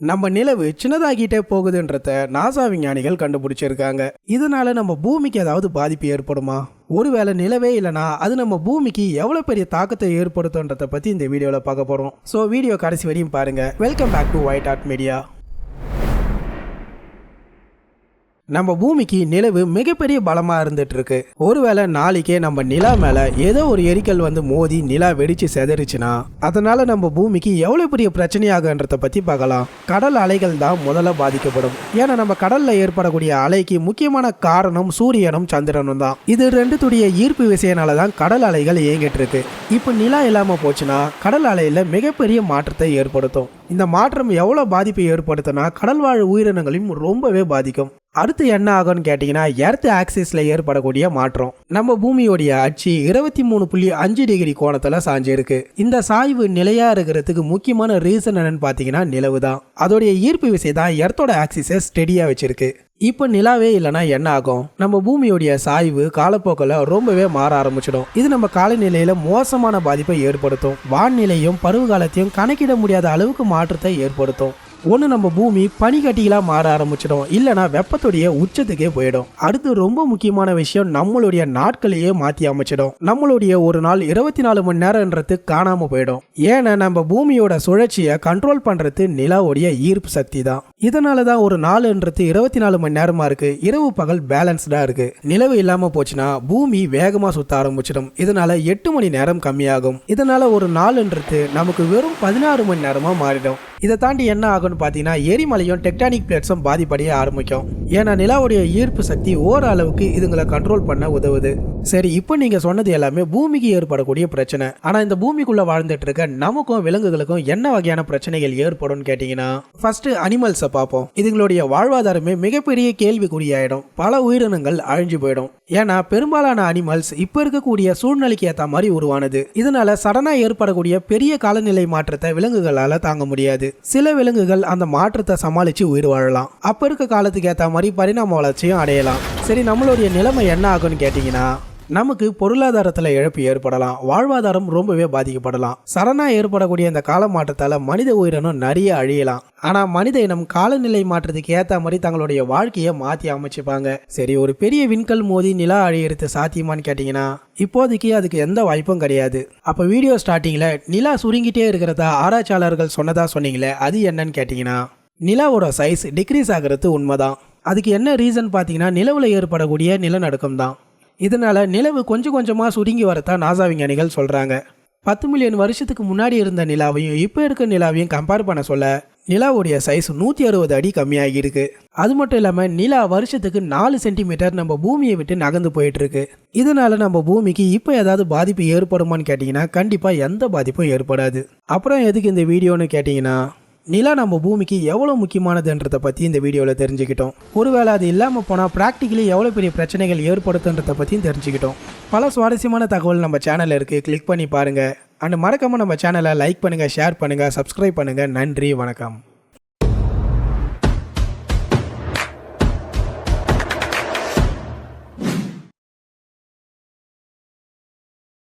நம்ம நிலவு சின்னதாகிட்டே போகுதுன்றத நாசா விஞ்ஞானிகள் கண்டுபிடிச்சிருக்காங்க. இதனால நம்ம பூமிக்கு ஏதாவது பாதிப்பு ஏற்படுமா? ஒருவேளை நிலவே இல்லைனா அது நம்ம பூமிக்கு எவ்வளோ பெரிய தாக்கத்தை ஏற்படுத்துன்றதை பற்றி இந்த வீடியோவில் பார்க்க போகிறோம் ஸோ வீடியோ கடைசி வரையும் பாருங்கள் welcome back to white art media நம்ம பூமிக்கு நிலவு மிகப்பெரிய பலமா இருந்துட்டு இருக்கு ஒருவேளை நாளைக்கே நம்ம நிலா மேல ஏதோ ஒரு எரிக்கல் வந்து மோதி நிலா வெடிச்சு செதறிச்சுன்னா அதனால நம்ம பூமிக்கு எவ்வளவு பெரிய பிரச்சனையாகுன்றத பத்தி பார்க்கலாம். கடல் அலைகள் தான் முதல்ல பாதிக்கப்படும். ஏன்னா நம்ம கடல்ல ஏற்படக்கூடிய அலைக்கு முக்கியமான காரணம் சூரியனும் சந்திரனும் தான். இது ரெண்டுத்துடைய ஈர்ப்பு விசையினால தான் கடல் அலைகள் இயங்கிட்டு இருக்கு இப்போ நிலா இல்லாம போச்சுன்னா கடல் அலையில மிகப்பெரிய மாற்றத்தை ஏற்படுத்தும். இந்த மாற்றம் எவ்வளவு பாதிப்பை ஏற்படுத்தினா கடல் வாழ் உயிரினங்களையும் ரொம்பவே பாதிக்கும். அடுத்து என்ன ஆகும்னு கேட்டிங்கன்னா எர்த் ஆக்சிஸில் ஏற்படக்கூடிய மாற்றம். நம்ம பூமியோடைய அச்சு இருபத்தி மூணு புள்ளி அஞ்சு டிகிரி கோணத்தில் சாஞ்சிருக்கு. இந்த சாய்வு நிலையாக இருக்கிறதுக்கு முக்கியமான ரீசன் என்னன்னு பார்த்தீங்கன்னா நிலவு தான். அதோடைய ஈர்ப்பு விசை தான் எர்த்தோட ஆக்சிஸை ஸ்டெடியாக வச்சிருக்கு. இப்போ நிலாவே இல்லைன்னா என்ன ஆகும்? நம்ம பூமியோடைய சாய்வு காலப்போக்கில் ரொம்பவே மாற ஆரம்பிச்சிடும். இது நம்ம காலநிலையில் மோசமான பாதிப்பை ஏற்படுத்தும். வானிலையும் பருவகாலத்தையும் கணக்கிட முடியாத அளவுக்கு மாற்றத்தை ஏற்படுத்தும். ஒன்று நம்ம பூமி பனிக்கட்டிகளாக மாற ஆரம்பிச்சிடும். இல்லைனா வெப்பத்துடைய உச்சத்துக்கே போயிடும். அடுத்து ரொம்ப முக்கியமான விஷயம் நம்மளுடைய நாட்களையே மாற்றி அமைச்சிடும். நம்மளுடைய ஒரு நாள் இருபத்தி நாலு மணி நேரம்ன்றது காணாமல் போயிடும். ஏன்னா நம்ம பூமியோட சுழற்சியை கண்ட்ரோல் பண்ணுறது நிலாவுடைய ஈர்ப்பு சக்தி தான். இதனால தான் ஒரு நாளுன்றது இருபத்தி நாலு மணி நேரமாக இருக்குது இரவு பகல் பேலன்ஸ்டாக இருக்குது நிலவு இல்லாமல் போச்சுன்னா பூமி வேகமாக சுத்த ஆரம்பிச்சிடும். இதனால எட்டு மணி நேரம் கம்மியாகும். இதனால ஒரு நாளுன்றது நமக்கு வெறும் பதினாறு மணி நேரமாக மாறிடும். இதை தாண்டி என்ன ஆகும்னு பார்த்தீங்கன்னா எரிமலையும் டெக்டானிக் பிளேட்ஸும் பாதிப்படைய ஆரம்பிக்கும். ஏன்னா நிலாவுடைய ஈர்ப்பு சக்தி ஓரளவுக்கு இதுங்களை கண்ட்ரோல் பண்ண உதவுது. சரி இப்போ நீங்க சொன்னது எல்லாமே பூமிக்கு ஏற்படக்கூடிய பிரச்சனை. ஆனா இந்த பூமிக்குள்ள வாழ்ந்துட்டு இருக்க நமக்கும் விலங்குகளுக்கும் என்ன வகையான பிரச்சனைகள் ஏற்படும் கேட்டீங்கன்னா ஃபர்ஸ்ட் அனிமல்ஸை பார்ப்போம். இதுங்களுடைய வாழ்வாதாரமே மிகப்பெரிய கேள்விக்குறியாயிடும். பல உயிரினங்கள் அழிஞ்சு போயிடும். ஏன்னா பெரும்பாலான அனிமல்ஸ் இப்ப இருக்கக்கூடிய சூழ்நிலைக்கு ஏத்த மாதிரி உருவானது. இதனால சடனா ஏற்படக்கூடிய பெரிய காலநிலை மாற்றத்தை விலங்குகளால தாங்க முடியாது. சில விலங்குகள் அந்த மாற்றத்தை சமாளிச்சு உயிர் வாழலாம். அப்ப இருக்க காலத்துக்கு ஏத்த மாதிரி பரிணாம வளர்ச்சியும் அடையலாம். சரி நம்மளுடைய நிலைமை என்ன ஆகும்னு கேட்டிங்கன்னா நமக்கு பொருளாதாரத்தில் இழப்பு ஏற்படலாம். வாழ்வாதாரம் ரொம்பவே பாதிக்கப்படலாம். சரணாக ஏற்படக்கூடிய இந்த கால மாற்றத்தால் மனித உயிரினம் நிறைய அழியலாம். ஆனால் மனித இனம் காலநிலை மாற்றத்துக்கு ஏற்ற மாதிரி தங்களுடைய வாழ்க்கையை மாற்றி அமைச்சுப்பாங்க. சரி ஒரு பெரிய விண்கல் மோதி நிலா அழியறது சாத்தியமான்னு கேட்டிங்கன்னா இப்போதைக்கு அதுக்கு எந்த வாய்ப்பும் கிடையாது. அப்போ வீடியோ ஸ்டார்டிங்கில் நிலா சுருங்கிட்டே இருக்கிறதா ஆராய்ச்சியாளர்கள் சொன்னதாக சொன்னீங்களே அது என்னன்னு கேட்டிங்கன்னா நிலாவோட சைஸ் டிக்ரீஸ் ஆகிறது உண்மைதான். அதுக்கு என்ன ரீசன் பார்த்தீங்கன்னா நிலவில் ஏற்படக்கூடிய நிலநடுக்கம் தான் இதனால் நிலவு கொஞ்சம் கொஞ்சமாக சுருங்கி வரத்தான் நாசா விஞ்ஞானிகள் சொல்கிறாங்க பத்து மில்லியன் வருஷத்துக்கு முன்னாடி இருந்த நிலாவையும் இப்போ இருக்க நிலாவையும் கம்பேர் பண்ண சொல்ல நிலாவுடைய சைஸ் நூற்றி அறுபது அடி கம்மியாகி இருக்கு அது மட்டும் இல்லாமல் நிலா வருஷத்துக்கு நாலு சென்டிமீட்டர் நம்ம பூமியை விட்டு நகர்ந்து போயிட்டு இருக்கு இதனால நம்ம பூமிக்கு இப்போ ஏதாவது பாதிப்பு ஏற்படுமான்னு கேட்டிங்கன்னா கண்டிப்பாக எந்த பாதிப்பும் ஏற்படாது. அப்புறம் எதுக்கு இந்த வீடியோன்னு கேட்டிங்கன்னா நிலா நம்ம பூமிக்கு எவ்வளோ முக்கியமானதுன்றதை பற்றி இந்த வீடியோவில் தெரிஞ்சுக்கிட்டோம். ஒருவேளை அது இல்லாமல் போனால் ப்ராக்டிக்கலி எவ்வளோ பெரிய பிரச்சனைகள் ஏற்படுத்துன்றதை பற்றியும் தெரிஞ்சுக்கிட்டோம். பல சுவாரஸ்யமான தகவல் நம்ம சேனலில் இருக்குது கிளிக் பண்ணி பாருங்கள் அண்ட் மறக்காமல் நம்ம சேனலை லைக் பண்ணுங்கள் ஷேர் பண்ணுங்கள் சப்ஸ்கிரைப் பண்ணுங்கள் நன்றி வணக்கம்.